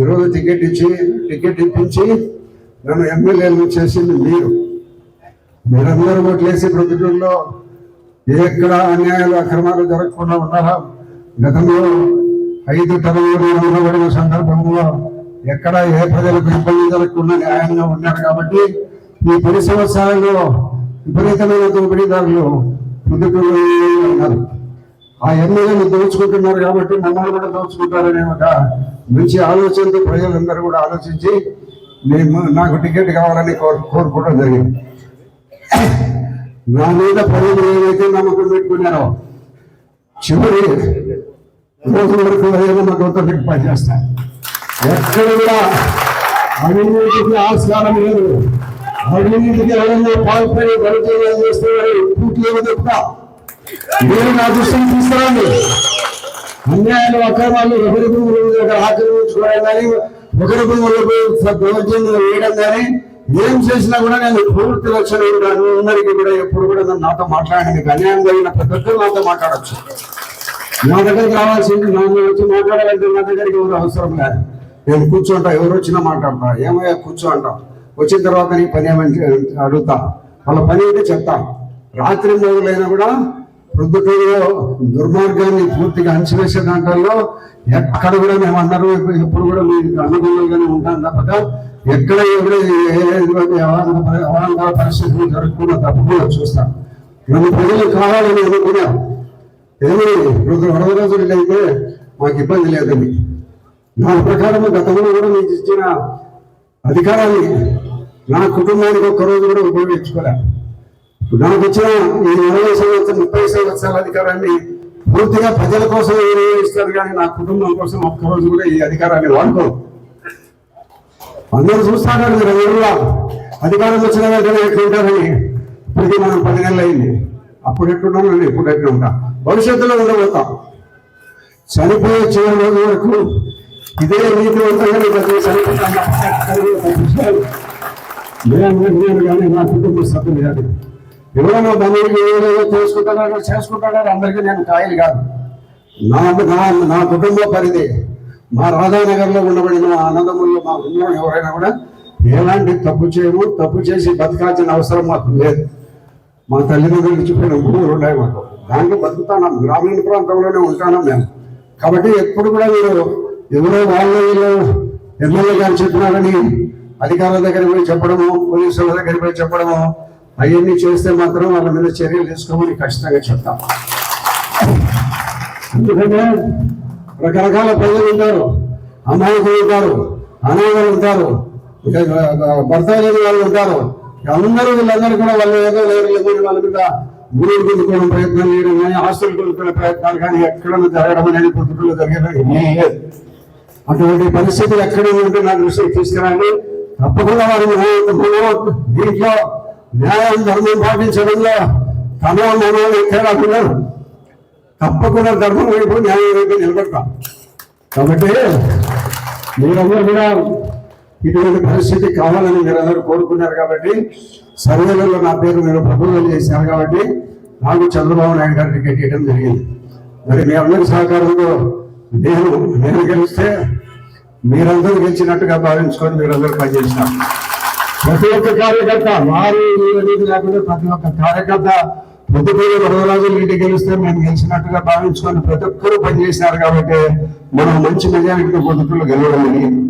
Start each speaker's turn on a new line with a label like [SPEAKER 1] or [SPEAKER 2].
[SPEAKER 1] ఈరోజు టికెట్ ఇచ్చి టికెట్ ఇప్పించి నన్ను ఎమ్మెల్యేలు చేసింది మీరు. మీరందరూ ఓట్లేసి ప్రభుత్వంలో ఎక్కడ అన్యాయాలు అక్రమాలు జరగకుండా ఉన్నారా? గతంలో ఐదు తరగతి ఉండబడిన సందర్భంలో ఎక్కడ ఏ ప్రజలకు ఇబ్బంది జరగకుండా న్యాయంగా ఉన్నారు కాబట్టి ఈ పది సంవత్సరాల్లో విపరీతమైన దోపిడీదారులు ప్రభుత్వంలో ఉన్నారు. ఆ ఎమ్మెల్యేలు దోచుకుంటున్నారు కాబట్టి మమ్మల్ని కూడా దోచుకుంటారనే ఒక మంచి ఆలోచనతో ప్రజలందరూ కూడా ఆలోచించి నేను నాకు టికెట్ కావాలని కోరు కోరుకోవడం జరిగింది. నా మీద ప్రజలు ఏదైతే నమ్మకం పెట్టుకున్నారో చివరి రోజు వరకు అదే నమ్మకంతో మీకు పనిచేస్తాను. ఎక్కడ కూడా అవినీతికి ఆస్కారం లేదు. అవినీతికి ఎవరైనా పాల్పడి పనిచేయాలి చేస్తే పూర్తి చెప్తా. మీరు నా దృష్టిని తీసుకురండి. అన్యాయాలు అక్రమాలు ఒకరి భూములు ఒకరు ఆక్రమించుకోవడం కానీ ఒకరి భూములకు దౌర్జన్యం వేయడం కానీ ఏం చేసినా కూడా నేను పూర్తి లక్షణ ఉంటాను అందరికీ కూడా ఎప్పుడు కూడా నన్ను నాతో మాట్లాడండి. మీకు అన్యాయం జరిగిన ప్రతి ఒక్కరు నాతో మాట్లాడచ్చు. నా దగ్గరికి రావాల్సింది నా వచ్చి మాట్లాడాలంటే నా దగ్గరికి ఎవరు అవసరం లేదు. నేను కూర్చుంటా. ఎవరు వచ్చినా మాట్లాడతా. ఏమయ్యా కూర్చో అంటాం వచ్చిన తర్వాత నీ పని ఏమని అడుగుతా. వాళ్ళ పని అయితే చెప్తా. రాత్రి మొదలైనా కూడా ప్రొద్దుటూరులో దుర్మార్గాన్ని పూర్తిగా అంచివేసే దాంట్లో ఎక్కడ కూడా మేము అందరూ ఎప్పుడు కూడా మీకు అనుకూలంగానే ఉంటాం తప్పక ఎక్కడ ఎవరు అవాంతర పరిస్థితులు జరగకుండా తప్పకుండా చూస్తాం నన్ను ప్రజలు కావాలని అనుకున్నాం ఏమి రోజు వరద రోజులు అయితే మాకు ఇబ్బంది లేదని నా ప్రకారం గతంలో కూడా మీకు ఇచ్చిన అధికారాన్ని నా కుటుంబానికి ఒక్క రోజు కూడా ఉపయోగించుకోలేదు నాకు వచ్చిన ఈ ఇరవై సంవత్సరం ముప్పై సంవత్సరాల అధికారాన్ని పూర్తిగా ప్రజల కోసం వినియోగిస్తారు కానీ నా కుటుంబం కోసం ఒక్కరోజు కూడా ఈ అధికారాన్ని వాడుకో అందరూ చూస్తారు మీరు ఎవరులా అధికారం వచ్చిన వెంటనే ఎట్లుంటారని ఇప్పటికీ మనం పది నెలలు అయింది. అప్పుడు ఎట్లున్నాం? నేను ఇప్పుడు ఎట్లుంటా భవిష్యత్తులో ఉండబోతాం చనిపోయే చివరి రోజు వరకు ఇదే నీతివంతంగా చనిపోతాను నేను కానీ నా కుటుంబ సభ్యులు కానీ ఎవరైనా బంధువులు ఏదో చేసుకుంటాడు చేసుకుంటారో అందరికీ నేను కాయలు కాదు. నా నా నా కుటుంబ పరిధి మా రాధానగర్లో ఉండబడిన మా ఆనందముల్లో మా ఉన్న ఎవరైనా కూడా ఎలాంటి తప్పు చేయము తప్పు చేసి బతకాల్సిన అవసరం మాకు లేదు. మా తల్లిదండ్రులు ఇచ్చిపోయిన భూములు ఉన్నాయి మాకు. దాంట్లో బతుకుతాను. గ్రామీణ ప్రాంతంలోనే ఉంటాను మేము. కాబట్టి ఎప్పుడు కూడా మీరు ఎవరో వాళ్ళు ఎమ్మెల్యే గారు చెప్పినారని అధికారుల దగ్గర పోయి చెప్పడము పోలీసుల దగ్గర పోయి చెప్పడము అవన్నీ చేస్తే మాత్రం వాళ్ళ మీద చర్యలు తీసుకోమని ఖచ్చితంగా చెప్తాం. ఎందుకంటే రకరకాల ప్రజలు ఉంటారు అమాయకులు ఉంటారు అనాథలు ఉంటారు ఇక భర్త లేని వాళ్ళు ఉంటారు. అందరూ వీళ్ళందరూ కూడా వాళ్ళు ఏదో లేరు లేదని వాళ్ళ మీద గురువులు కొనుక్కోవడం ప్రయత్నం చేయడం కానీ హాస్టల్ కొనుక్కునే ప్రయత్నాలు కానీ ఎక్కడ జరగడం అనేది పుట్టుకలు జరిగేది అటువంటి పరిస్థితులు ఎక్కడ ఉంటే నా దృష్టికి తీసుకురండి. తప్పకుండా వారి దీంట్లో న్యాయం ధర్మం పాటించడంలో తమ మనో తేడా తప్పకుండా ధర్మం వైపు న్యాయం వైపు నిలబడతాం. కాబట్టి మీరందరూ కూడా ఇటువంటి పరిస్థితి కావాలని మీరందరూ కోరుకున్నారు కాబట్టి సర్వేలలో నా పేరు మీరు ప్రపోజల్ చేశారు కాబట్టి నాకు చంద్రబాబు నాయుడు గారు టికెట్ ఇవ్వడం జరిగింది. మరి మీ అందరి సహకారంతో నేను నేను గెలిస్తే మీరందరూ గెలిచినట్టుగా భావించుకొని మీరందరూ పనిచేసినారు ప్రతి ఒక్క కార్యకర్త వారు అనేది లేకుండా ప్రతి ఒక్క కార్యకర్త పొద్దుపూరి వరదరాజు ఇంటి గెలిస్తే మేము గెలిచినట్టుగా భావించుకొని ప్రతి ఒక్కరూ పనిచేసినారు కాబట్టి మనం మంచి మెజారిటీతో పొద్దుపూర్లు గెలవడం జరిగింది